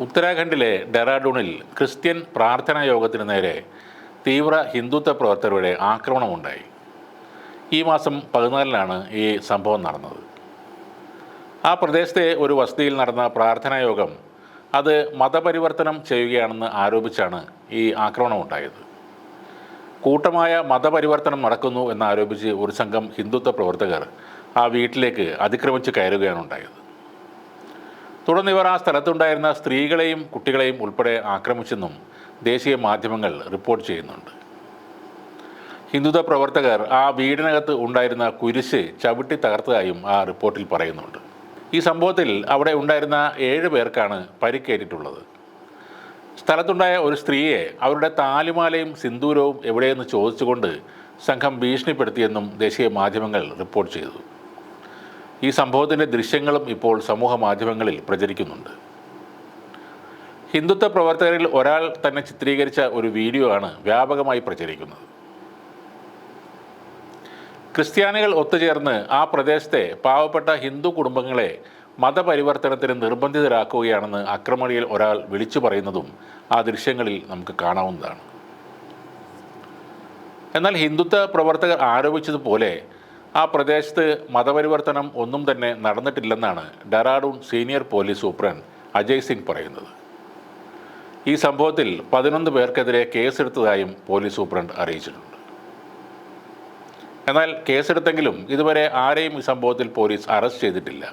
ഉത്തരാഖണ്ഡിലെ ഡെറാഡൂണിൽ ക്രിസ്ത്യൻ പ്രാർത്ഥനാ യോഗത്തിന് നേരെ തീവ്ര ഹിന്ദുത്വ പ്രവർത്തകരുടെ ആക്രമണമുണ്ടായി. ഈ മാസം പതിനാലിനാണ് ഈ സംഭവം നടന്നത്. ആ പ്രദേശത്തെ ഒരു വസതിയിൽ നടന്ന പ്രാർത്ഥനാ യോഗം അത് മതപരിവർത്തനം ചെയ്യുകയാണെന്ന് ആരോപിച്ചാണ് ഈ ആക്രമണം ഉണ്ടായത് കൂട്ടമായ മതപരിവർത്തനം നടക്കുന്നു എന്നാരോപിച്ച് ഒരു സംഘം ഹിന്ദുത്വ പ്രവർത്തകർ ആ വീട്ടിലേക്ക് അതിക്രമിച്ച് കയറുകയാണ് ഉണ്ടായത് തുടർന്ന് ഇവർ ആ സ്ഥലത്തുണ്ടായിരുന്ന സ്ത്രീകളെയും കുട്ടികളെയും ഉൾപ്പെടെ ആക്രമിച്ചെന്നും ദേശീയ മാധ്യമങ്ങൾ റിപ്പോർട്ട് ചെയ്യുന്നുണ്ട്. ഹിന്ദുത്വ പ്രവർത്തകർ ആ വീടിനകത്ത് ഉണ്ടായിരുന്ന കുരിശ് ചവിട്ടി തകർത്തതായും ആ റിപ്പോർട്ടിൽ പറയുന്നുണ്ട്. ഈ സംഭവത്തിൽ അവിടെ ഉണ്ടായിരുന്ന ഏഴ് പേർക്കാണ് പരിക്കേറ്റിട്ടുള്ളത്. സ്ഥലത്തുണ്ടായ ഒരു സ്ത്രീയെ അവരുടെ താലിമാലയും സിന്ദൂരവും എവിടെയെന്ന് ചോദിച്ചുകൊണ്ട് സംഘം ഭീഷണിപ്പെടുത്തിയെന്നും ദേശീയ മാധ്യമങ്ങൾ റിപ്പോർട്ട് ചെയ്തു. ഈ സംഭവത്തിന്റെ ദൃശ്യങ്ങളും ഇപ്പോൾ സമൂഹ മാധ്യമങ്ങളിൽ പ്രചരിക്കുന്നുണ്ട്. ഹിന്ദുത്വ പ്രവർത്തകരിൽ ഒരാൾ തന്നെ ചിത്രീകരിച്ച ഒരു വീഡിയോ ആണ് വ്യാപകമായി പ്രചരിക്കുന്നത്. ക്രിസ്ത്യാനികൾ ഒത്തുചേർന്ന് ആ പ്രദേശത്തെ പാവപ്പെട്ട ഹിന്ദു കുടുംബങ്ങളെ മതപരിവർത്തനത്തിന് നിർബന്ധിതരാക്കുകയാണെന്ന് അക്രമണിയിൽ ഒരാൾ വിളിച്ചു പറയുന്നതും ആ ദൃശ്യങ്ങളിൽ നമുക്ക് കാണാവുന്നതാണ്. എന്നാൽ ഹിന്ദുത്വ പ്രവർത്തകർ ആരോപിച്ചതുപോലെ ആ പ്രദേശത്ത് മതപരിവർത്തനം ഒന്നും തന്നെ നടന്നിട്ടില്ലെന്നാണ് Dehradun senior police superintendent Ajay Singh പറയുന്നത്. ഈ സംഭവത്തിൽ പതിനൊന്ന് പേർക്കെതിരെ കേസെടുത്തതായും പോലീസ് സൂപ്രണ്ട് അറിയിച്ചിട്ടുണ്ട്. എന്നാൽ കേസെടുത്തെങ്കിലും ഇതുവരെ ആരെയും ഈ സംഭവത്തിൽ പോലീസ് അറസ്റ്റ് ചെയ്തിട്ടില്ല.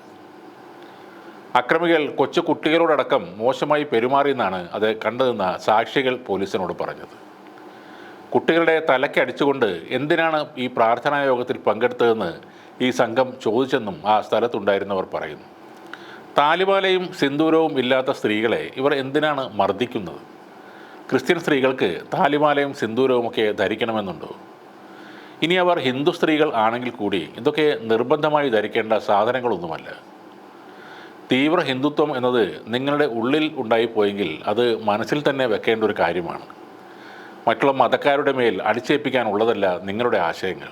അക്രമികൾ കൊച്ചു കുട്ടികളോടക്കം മോശമായി പെരുമാറിയെന്നാണ് അത് കണ്ടതെന്ന സാക്ഷികൾ പോലീസിനോട് പറഞ്ഞത്. കുട്ടികളുടെ തലക്കടിച്ചുകൊണ്ട് എന്തിനാണ് ഈ പ്രാർത്ഥനാ യോഗത്തിൽ പങ്കെടുത്തതെന്ന് ഈ സംഘം ചോദിച്ചെന്നും ആ സ്ഥലത്തുണ്ടായിരുന്നവർ പറയുന്നു. താലിബാലയും സിന്ദൂരവും ഇല്ലാത്ത സ്ത്രീകളെ ഇവർ എന്തിനാണ് മർദ്ദിക്കുന്നത്? ക്രിസ്ത്യൻ സ്ത്രീകൾക്ക് താലിമാലയും സിന്ദൂരവുമൊക്കെ ധരിക്കണമെന്നുണ്ടോ? ഇനി അവർ ഹിന്ദു സ്ത്രീകൾ ആണെങ്കിൽ കൂടി ഇതൊക്കെ നിർബന്ധമായി ധരിക്കേണ്ട സാധനങ്ങളൊന്നുമല്ല. തീവ്ര ഹിന്ദുത്വം എന്നത് നിങ്ങളുടെ ഉള്ളിൽ ഉണ്ടായിപ്പോയെങ്കിൽ അത് മനസ്സിൽ തന്നെ വെക്കേണ്ട ഒരു കാര്യമാണ്. മറ്റുള്ള മതക്കാരുടെ മേൽ അടിച്ചേൽപ്പിക്കാനുള്ളതല്ല നിങ്ങളുടെ ആശയങ്ങൾ.